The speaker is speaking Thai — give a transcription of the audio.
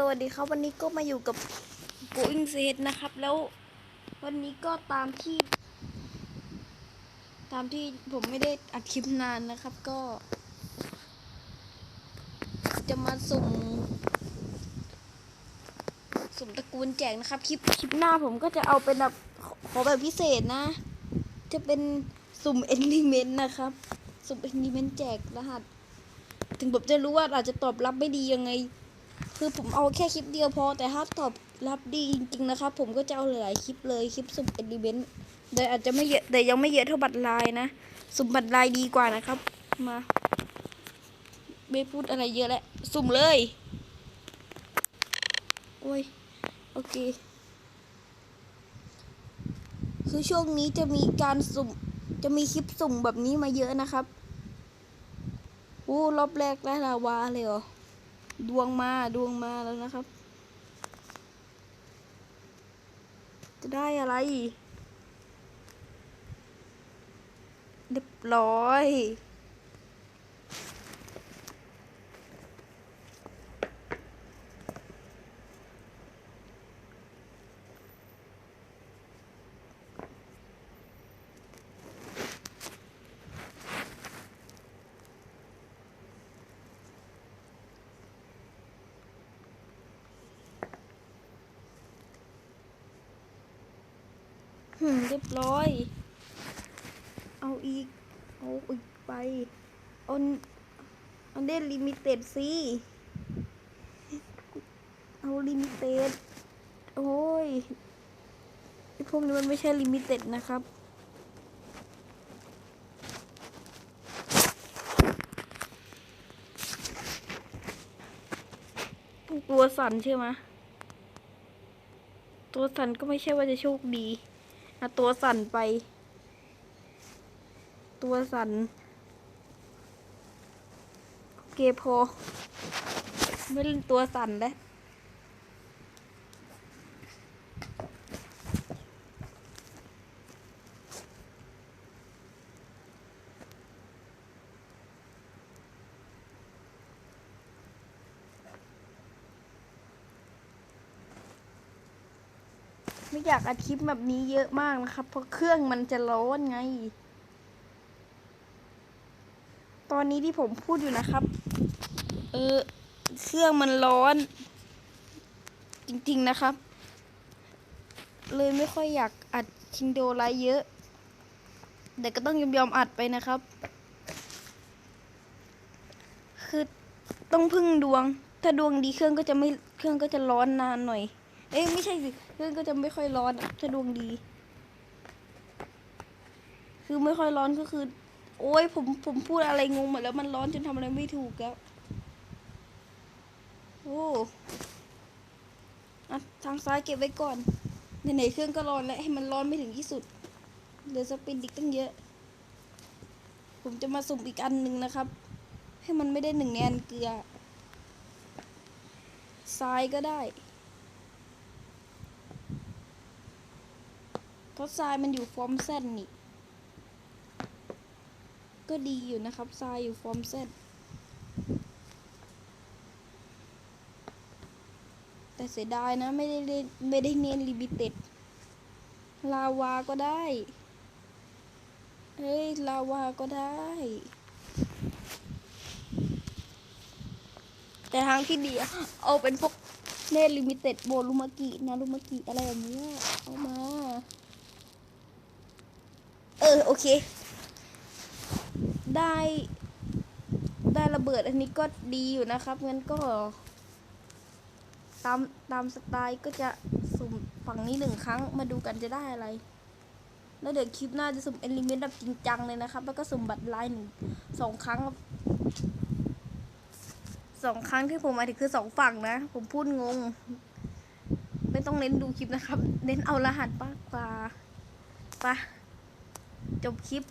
สวัสดีครับ วันนี้ก็มาอยู่กับ Going s e t นะครับ แล้ววันนี้ก็ตามที่ ตามที่ผมไม่ได้อัดคลิปนานนะครับก็ จะมาสุ่มสุ่มตระกูลแจกนะครับ คลิปคลิปหน้าผมก็จะเอาเป็นแบบขอขอแบบพิเศษนะ จะเป็นสุ่มเอนดิเมนต์นะครับ สุ่มเอนดิเมนต์แจกรหัส ถึงผมจะรู้ว่าอาจจะตอบรับไม่ดียังไง คือผมเอาแค่คลิปเดียวพอแต่ถ้าตอบรับดีจริงๆนะครับ ผมก็จะเอาหลายคลิปเลยคลิปสุ่มเอลิเมนต์แต่อาจจะไม่เยอะแต่ยังไม่เยอะเท่าบัตรลายนะสุ่มบัตรลายดีกว่านะครับมาไม่พูดอะไรเยอะแล้วสุ่มเลยโอ้ยโอเค คือช่วงนี้จะมีการสุ่มจะมีคลิปสุ่มแบบนี้มาเยอะนะครับ โอ้รอบแรกได้ลาวาเลยเหรอ ดวงมาดวงมาแล้วนะครับ จะได้อะไรเรียบร้อย หืมเรียบร้อย เอาอีก เอาอีกไปเอาเอาเด่นลิมิเต็ดสิเอาลิมิเต็ด โอ้ยพวกนี้มันไม่ใช่ลิมิเต็ดนะครับตัวสันใช่ไหมตัวสันก็ไม่ใช่ว่าจะโชคดี อะตัวสั่นไป ตัวสั่นโอเกพอไม่เล่นตัวสั่นแล้ว ไม่อยากอัดคลิปแบบนี้เยอะมากนะครับ เพราะเครื่องมันจะร้อนไง ตอนนี้ที่ผมพูดอยู่นะครับ เออ เครื่องมันร้อน จริงๆนะครับ เลยไม่ค่อยอยากอัดชิงโดไลเยอะ แต่ก็ต้องยอมยอมอัดไปนะครับ คือต้องพึ่งดวง ถ้าดวงดีเครื่องก็จะไม่เครื่องก็จะร้อนนานหน่อย เอ้ยไม่ใช่สิเครื่องก็จะไม่ค่อยร้อนอะถ้าดวงดี คือไม่ค่อยร้อนก็คือ โอ้ยผมผมพูดอะไรงงหมดแล้วมันร้อนจนทำอะไรไม่ถูกแล้วโอ้อะทางซ้ายเก็บไว้ก่อนไหนๆเครื่องก็ร้อนแล้วให้มันร้อนไม่ถึงที่สุดเหลือสปินดิกตั้งเยอะ ผมจะมาสุ่มอีกอันหนึ่งนะครับ ให้มันไม่ได้หนึ่งในนเกลือทรายก็ได้ เพราะทรายมันอยู่ฟอร์มเซนนี่ ก็ดีอยู่นะครับทรายอยู่ฟอร์มเซนแต่เสียดายนะไม่ได้ไม่ได้เน้นลิมิเต็ด ลาวาก็ได้ เฮ้ย ลาวาก็ได้ แต่ทางที่ดีเอาเป็นพวกเนตลิมิเต็ดโบลูมากินารุมากิอะไรแบบนี้เอามา เออโอเค ได้ ได้ระเบิดอันนี้ก็ดีอยู่นะครับงั้นก็ ตามตามสไตล์ก็จะสุ่มฝั่งนี้หนึ่งครั้งมาดูกันจะได้อะไร แล้วเดี๋ยวคลิปหน้าจะสุ่มเอลิเมนต์แบบจริงจังเลยนะครับ แล้วก็สุ่มบัตรลายหนึ่งสองครั้งสองครั้งที่ผมหมายถึงคือสองฝั่งนะ ผมพูดงง ไม่ต้องเน้นดูคลิปนะครับ เน้นเอารหัสมากกว่าไปะ จบคลิป